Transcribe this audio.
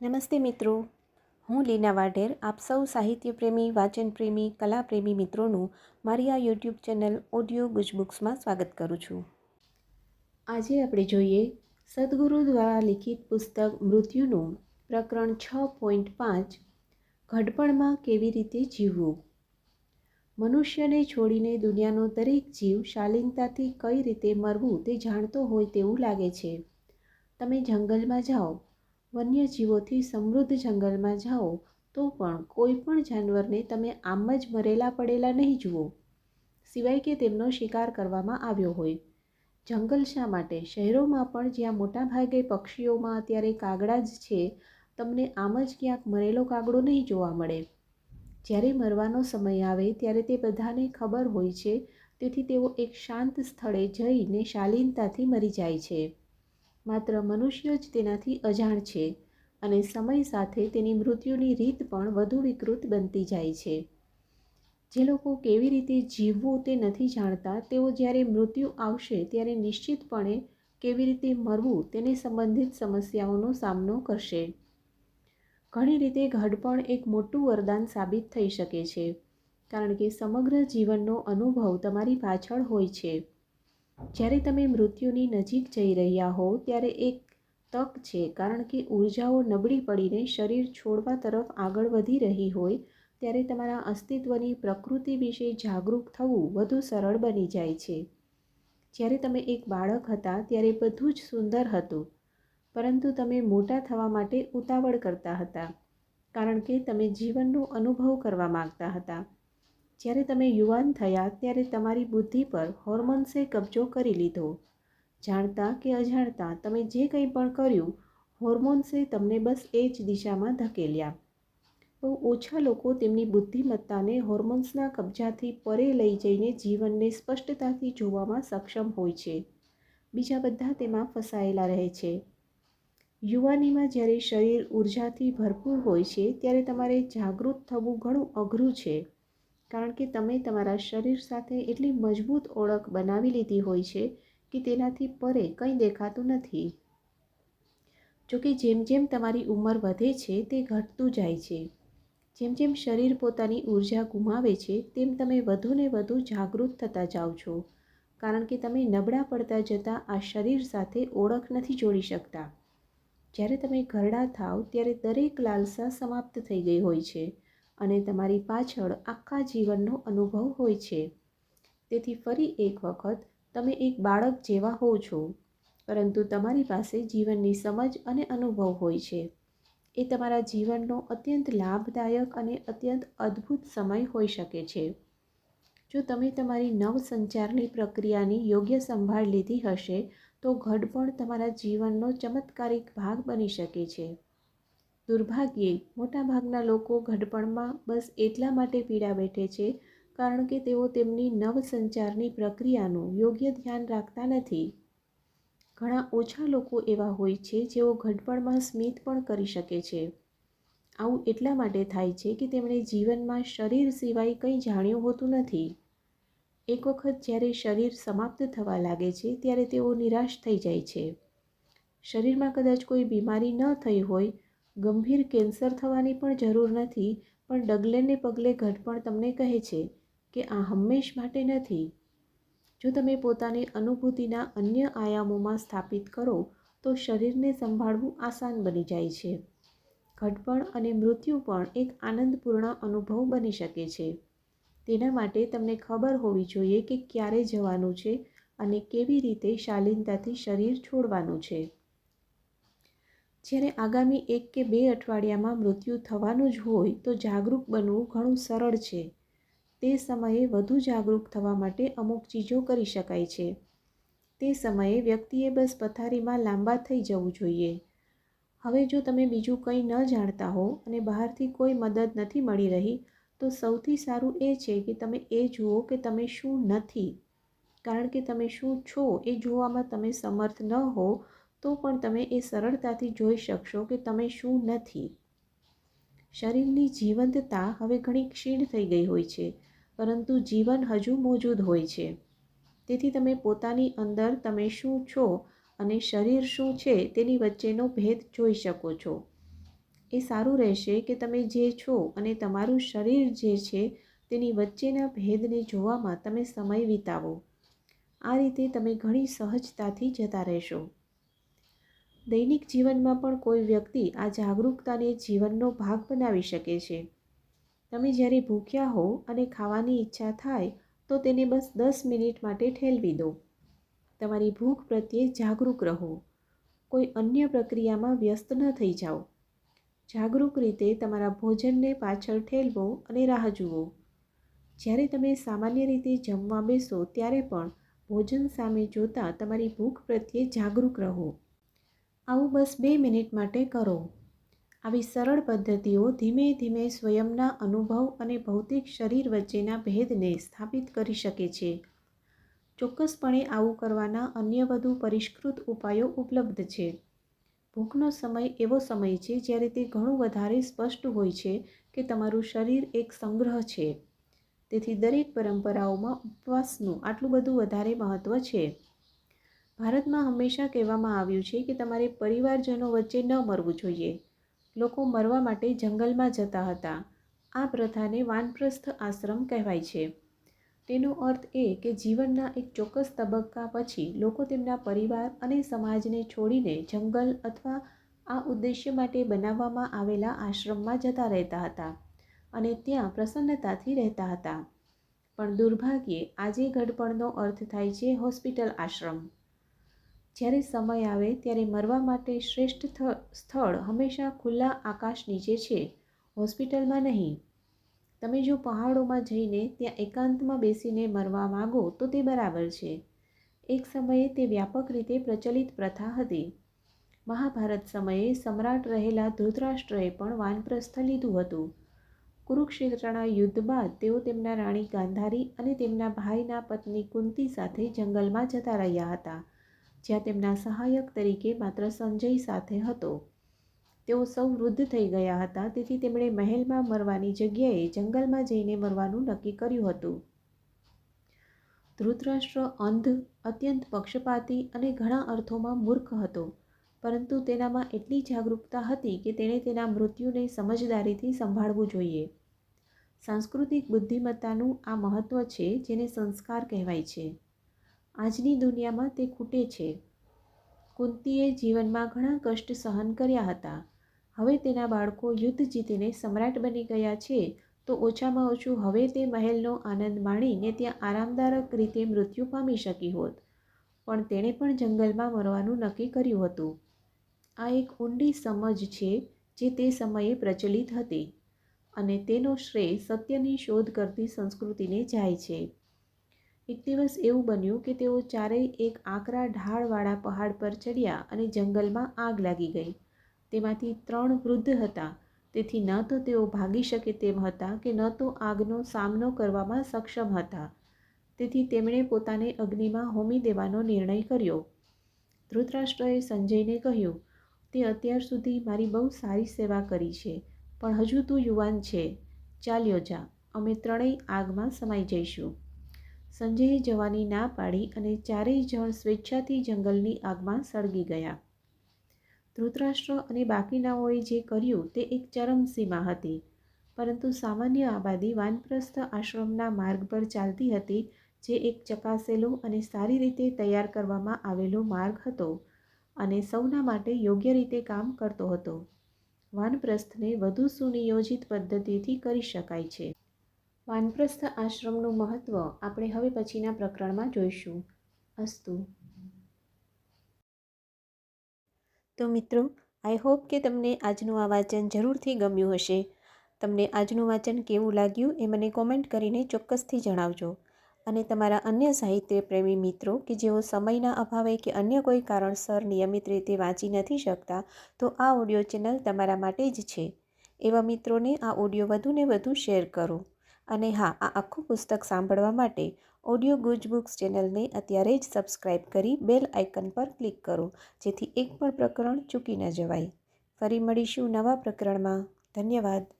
નમસ્તે મિત્રો. હું લીના વાઢેર, આપ સૌ સાહિત્ય પ્રેમી વાચન પ્રેમી કલા પ્રેમી મિત્રોનું મારી આ યુટ્યુબ ચેનલ ઓડિયો ગુજબુક્સમાં સ્વાગત કરું છું. આજે આપણે જોઈએ સદગુરુ દ્વારા લિખિત પુસ્તક મૃત્યુનું પ્રકરણ છ પોઈન્ટ પાંચ, ઘડપણમાં કેવી રીતે જીવવું? મનુષ્યને છોડીને દુનિયાનો દરેક જીવ શાલીનતાથી કઈ રીતે મરવું તે જાણતો હોય તેવું લાગે છે. તમે જંગલમાં જાઓ વન્યજીવોથી સમૃદ્ધ જંગલમાં જાઓ, તો પણ કોઈ પણ જાનવરને તમે આમ જ મરેલા પડેલા નહીં જુઓ. સિવાય કે તેમનો શિકાર કરવામાં આવ્યો હોય. જંગલ શા માટે? શહેરોમાં પણ જ્યાં મોટાભાગે પક્ષીઓમાં અત્યારે કાગડા જ છે, તમને આમ જ ક્યાંક મરેલો કાગડો નહીં જોવા મળે. જ્યારે મરવાનો સમય આવે ત્યારે તે બધાને ખબર હોય છે, તેથી તેઓ એક શાંત સ્થળે જઈને શાલીનતાથી મરી જાય છે. માત્ર મનુષ્ય જ તેનાથી અજાણ છે અને સમય સાથે તેની મૃત્યુની રીત પણ વધુ વિકૃત બનતી જાય છે. જે લોકો કેવી રીતે જીવવું તે નથી જાણતા, તેઓ જ્યારે મૃત્યુ આવશે ત્યારે નિશ્ચિતપણે કેવી રીતે મરવું તેને સંબંધિત સમસ્યાઓનો સામનો કરશે. ઘણી રીતે ઘડપણ એક મોટું વરદાન સાબિત થઈ શકે છે, કારણ કે સમગ્ર જીવનનો અનુભવ તમારી પાછળ હોય છે. જ્યારે તમે મૃત્યુની નજીક જઈ રહ્યા હો ત્યારે એક તક છે, કારણ કે ઉર્જાઓ નબળી પડીને શરીર છોડવા તરફ આગળ વધી રહી હોય, ત્યારે તમારા અસ્તિત્વની પ્રકૃતિ વિશે જાગૃત થવું વધુ સરળ બની જાય છે. જ્યારે તમે એક બાળક હતા, ત્યારે બધું જ સુંદર હતું, પરંતુ તમે મોટા થવા માટે ઉતાવળ કરતા હતા, કારણ કે તમે જીવનનો અનુભવ કરવા માગતા હતા. જ્યારે તમે યુવાન થયા ત્યારે તમારી બુદ્ધિ પર હોર્મોન્સે કબજો કરી લીધો. જાણતા કે અજાણતા તમે જે કંઈ પણ કર્યું, હોર્મોન્સે તમને બસ એ જ દિશામાં ધકેલ્યા. બહુ ઓછા લોકો તેમની બુદ્ધિમત્તાને હોર્મોન્સના કબજાથી પરે લઈ જઈને જીવનને સ્પષ્ટતાથી જોવામાં સક્ષમ હોય છે. બીજા બધા તેમાં ફસાયેલા રહે છે. યુવાનીમાં જ્યારે શરીર ઉર્જાથી ભરપૂર હોય છે, ત્યારે તમારે જાગૃત થવું ઘણું અઘરું છે. કારણ કે તમે તમારા શરીર સાથે એટલી મજબૂત ઓળખ બનાવી લીધી હોય છે કે તેનાથી પરે કંઈ દેખાતું નથી. જોકે જેમ જેમ તમારી ઉંમર વધે છે, તે ઘટતું જાય છે. જેમ જેમ શરીર પોતાની ઊર્જા ગુમાવે છે, તેમ તમે વધુને વધુ જાગૃત થતા જાઓ છો. કારણ કે તમે નબળા પડતા જતાં આ શરીર સાથે ઓળખ નથી જોડી શકતા. જ્યારે તમે ઘરડા થાવ, ત્યારે દરેક લાલસા સમાપ્ત થઈ ગઈ હોય છે. અને તમારી પાછળ આખા જીવનનો અનુભવ હોય છે. તેથી ફરી એક વખત તમે એક બાળક જેવા હો છો, પરંતુ તમારી પાસે જીવનની સમજ અને અનુભવ હોય છે. એ તમારા જીવનનો અત્યંત લાભદાયક અને અત્યંત અદ્ભુત સમય હોઈ શકે છે. જો તમે તમારી નવસંચારની પ્રક્રિયાની યોગ્ય સંભાળ લીધી હશે, તો ઘડપણ તમારા જીવનનો ચમત્કારિક ભાગ બની શકે છે. દુર્ભાગ્યે મોટાભાગના લોકો ઘડપણમાં બસ એટલા માટે પીડા બેઠે છે કારણ કે તેઓ તેમની નવસંચારની પ્રક્રિયાનું યોગ્ય ધ્યાન રાખતા નથી. ઘણા ઓછા લોકો એવા હોય છે જેઓ ઘડપણમાં સ્મિત પણ કરી શકે છે. આવું એટલા માટે થાય છે કે તેમણે જીવનમાં શરીર સિવાય કંઈ જાણ્યું હોતું નથી. એક વખત જ્યારે શરીર સમાપ્ત થવા લાગે છે ત્યારે તેઓ નિરાશ થઈ જાય છે. શરીરમાં કદાચ કોઈ બીમારી ન થઈ હોય ગંભીર કેન્સર થવાની પણ જરૂર નથી, પણ ડગલેને પગલે ઘટપણ તમને કહે છે કે આ હંમેશ માટે નથી. જો તમે પોતાની અનુભૂતિના અન્ય આયામોમાં સ્થાપિત કરો, તો શરીરને સંભાળવું આસાન બની જાય છે. ઘટપણ અને મૃત્યુ પણ એક આનંદપૂર્ણ અનુભવ બની શકે છે. તેના માટે તમને ખબર હોવી જોઈએ કે ક્યારે જવાનું છે અને કેવી રીતે શાલીનતાથી શરીર છોડવાનું છે. જ્યારે આગામી એક કે બે અઠવાડિયામાં મૃત્યુ થવાનું જ હોય તો જાગૃત બનવું ઘણું સરળ છે. તે સમયે વધુ જાગૃત થવા માટે અમુક ચીજો કરી શકાય છે. તે સમયે વ્યક્તિએ બસ પથારીમાં લાંબા થઈ જવું જોઈએ. હવે જો તમે બીજું કંઈ ન જાણતા હો અને બહારથી કોઈ મદદ નથી મળી રહી, તો સૌથી સારું એ છે કે તમે એ જુઓ કે તમે શું નથી. કારણ કે તમે શું છો એ જોવામાં તમે સમર્થ ન હો તો પણ તમે એ સરળતાથી જોઈ શકશો કે તમે શું નથી. શરીરની જીવંતતા હવે ઘણી ક્ષીણ થઈ ગઈ હોય છે, પરંતુ જીવન હજુ મોજૂદ હોય છે. તેથી તમે પોતાની અંદર તમે શું છો અને શરીર શું છે તેની વચ્ચેનો ભેદ જોઈ શકો છો. એ સારું રહેશે કે તમે જે છો અને તમારું શરીર જે છે તેની વચ્ચેના ભેદને જોવામાં તમે સમય વિતાવો. આ રીતે તમે ઘણી સહજતાથી જતા રહેશો. દૈનિક જીવનમાં પણ કોઈ વ્યક્તિ આ જાગૃતતાને જીવનનો ભાગ બનાવી શકે છે. તમે જ્યારે ભૂખ્યા હો અને ખાવાની ઈચ્છા થાય, તો તેને બસ દસ મિનિટ માટે ઠેલવી દો. તમારી ભૂખ પ્રત્યે જાગૃત રહો. કોઈ અન્ય પ્રક્રિયામાં વ્યસ્ત ન થઈ જાઓ. જાગૃત રીતે તમારા ભોજનને પાછળ ઠેલવો અને રાહ જુઓ. જ્યારે તમે સામાન્ય રીતે જમવા બેસો, ત્યારે પણ ભોજન સામે જોતાં તમારી ભૂખ પ્રત્યે જાગૃત રહો. આવું બસ બે મિનિટ માટે કરો. આવી સરળ પદ્ધતિઓ ધીમે ધીમે સ્વયંના અનુભવ અને ભૌતિક શરીર વચ્ચેના ભેદને સ્થાપિત કરી શકે છે. ચોક્કસપણે આવું કરવાના અન્ય વધુ પરિષ્કૃત ઉપાયો ઉપલબ્ધ છે. ભૂખનો સમય એવો સમય છે જ્યારે તે ઘણું વધારે સ્પષ્ટ હોય છે કે તમારું શરીર એક સંગ્રહ છે. તેથી દરેક પરંપરાઓમાં ઉપવાસનું આટલું બધું વધારે મહત્ત્વ છે. ભારતમાં હંમેશા કહેવામાં આવ્યું છે કે તમારે પરિવારજનો વચ્ચે ન મરવું જોઈએ. લોકો મરવા માટે જંગલમાં જતા હતા. આ પ્રથાને વાનપ્રસ્થ આશ્રમ કહેવાય છે. તેનો અર્થ એ કે જીવનના એક ચોક્કસ તબક્કા પછી લોકો તેમના પરિવાર અને સમાજને છોડીને જંગલ અથવા આ ઉદ્દેશ્ય માટે બનાવવામાં આવેલા આશ્રમમાં જતા રહેતા હતા અને ત્યાં પ્રસન્નતાથી રહેતા હતા. પણ દુર્ભાગ્યે આજે ઘડપણનો અર્થ થાય છે હોસ્પિટલ આશ્રમ. જ્યારે સમય આવે ત્યારે મરવા માટે શ્રેષ્ઠ સ્થળ હંમેશા ખુલ્લા આકાશ નીચે છે. હોસ્પિટલમાં નહીં. તમે જો પહાડોમાં જઈને ત્યાં એકાંતમાં બેસીને મરવા માગો તો તે બરાબર છે. એક સમયે તે વ્યાપક રીતે પ્રચલિત પ્રથા હતી. મહાભારત સમયે સમ્રાટ રહેલા ધૃતરાષ્ટ્રએ પણ વાનપ્રસ્થ લીધું હતું. કુરુક્ષેત્રના યુદ્ધ બાદ તેઓ તેમના રાણી ગાંધારી અને તેમના ભાઈના પત્ની કુંતી સાથે જંગલમાં જતા રહ્યા હતા. જ્યાં તેમના સહાયક તરીકે માત્ર સંજય સાથે હતો. તેઓ સૌ વૃદ્ધ થઈ ગયા હતા, તેથી તેમણે મહેલમાં મરવાની જગ્યાએ જંગલમાં જઈને મરવાનું નક્કી કર્યું હતું. ધૃતરાષ્ટ્ર અંધ, અત્યંત પક્ષપાતી અને ઘણા અર્થોમાં મૂર્ખ હતો, પરંતુ તેનામાં એટલી જાગૃતતા હતી કે તેણે તેના મૃત્યુને સમજદારીથી સંભાળવું જોઈએ. સાંસ્કૃતિક બુદ્ધિમત્તાનું આ મહત્ત્વ છે, જેને સંસ્કાર કહેવાય છે. આજની દુનિયામાં તે ખૂટે છે. કુંતીએ જીવનમાં ઘણા કષ્ટ સહન કર્યા હતા. હવે તેના બાળકો યુદ્ધ જીતીને સમ્રાટ બની ગયા છે, તો ઓછામાં ઓછું હવે તે મહેલનો આનંદ માણીને ત્યાં આરામદાયક રીતે મૃત્યુ પામી શકી હોત. પણ તેણે પણ જંગલમાં મરવાનું નક્કી કર્યું હતું. આ એક ઊંડી સમજ છે જે તે સમયે પ્રચલિત હતી અને તેનો શ્રેય સત્યની શોધ કરતી સંસ્કૃતિને જાય છે. એક દિવસ એવું બન્યું કે તેઓ ચારેય એક આકરા ઢાળવાળા પહાડ પર ચડ્યા અને જંગલમાં આગ લાગી ગઈ. તેમાંથી ત્રણ વૃદ્ધ હતા. તેથી ન તો તેઓ ભાગી શકે તેમ હતા કે ન તો આગનો સામનો કરવામાં સક્ષમ હતા. તેથી તેમણે પોતાને અગ્નિમાં હોમી દેવાનો નિર્ણય કર્યો. ધૃતરાષ્ટ્રએ સંજયને કહ્યું, તે અત્યાર સુધી મારી બહુ સારી સેવા કરી છે, પણ હજુ તું યુવાન છે. ચાલ્યો જા. અમે ત્રણેય આગમાં સમાઈ જઈશું. સંજયે જવાની ના પાડી અને ચારેય જણ સ્વેચ્છાથી જંગલની આગમાં સળગી ગયા. ધૃતરાષ્ટ્ર અને બાકીનાઓએ જે કર્યું તે એક ચરમસીમા હતી, પરંતુ સામાન્ય આબાદી વાનપ્રસ્થ આશ્રમના માર્ગ પર ચાલતી હતી, જે એક ચકાસેલો અને સારી રીતે તૈયાર કરવામાં આવેલો માર્ગ હતો અને સૌના માટે યોગ્ય રીતે કામ કરતો હતો. વાનપ્રસ્થને વધુ સુનિયોજિત પદ્ધતિથી કરી શકાય છે. વાનપ્રસ્થ આશ્રમનું મહત્ત્વ આપણે હવે પછીના પ્રકરણમાં જોઈશું. અસ્તુ. તો મિત્રો આઈ હોપ કે તમને આજનું આ વાંચન જરૂરથી ગમ્યું હશે. તમને આજનું વાંચન કેવું લાગ્યું એ મને કોમેન્ટ કરીને ચોક્કસથી જણાવજો. અને તમારા અન્ય સાહિત્ય પ્રેમી મિત્રો કે જેઓ સમયના અભાવે કે અન્ય કોઈ કારણસર નિયમિત રીતે વાંચી નથી શકતા, તો આ ઓડિયો ચેનલ તમારા માટે જ છે. એવા મિત્રોને આ ઓડિયો વધુને વધુ શેર કરો. અને હા, આ આખું પુસ્તક સાંભળવા માટે ઓડિયો ગુજ બુક્સ ચેનલને અત્યારે જ સબસ્ક્રાઈબ કરી બેલ આઇકન પર ક્લિક કરો, જેથી એક પણ પ્રકરણ ચૂકી ન જવાય. ફરી મળીશું નવા પ્રકરણમાં. ધન્યવાદ.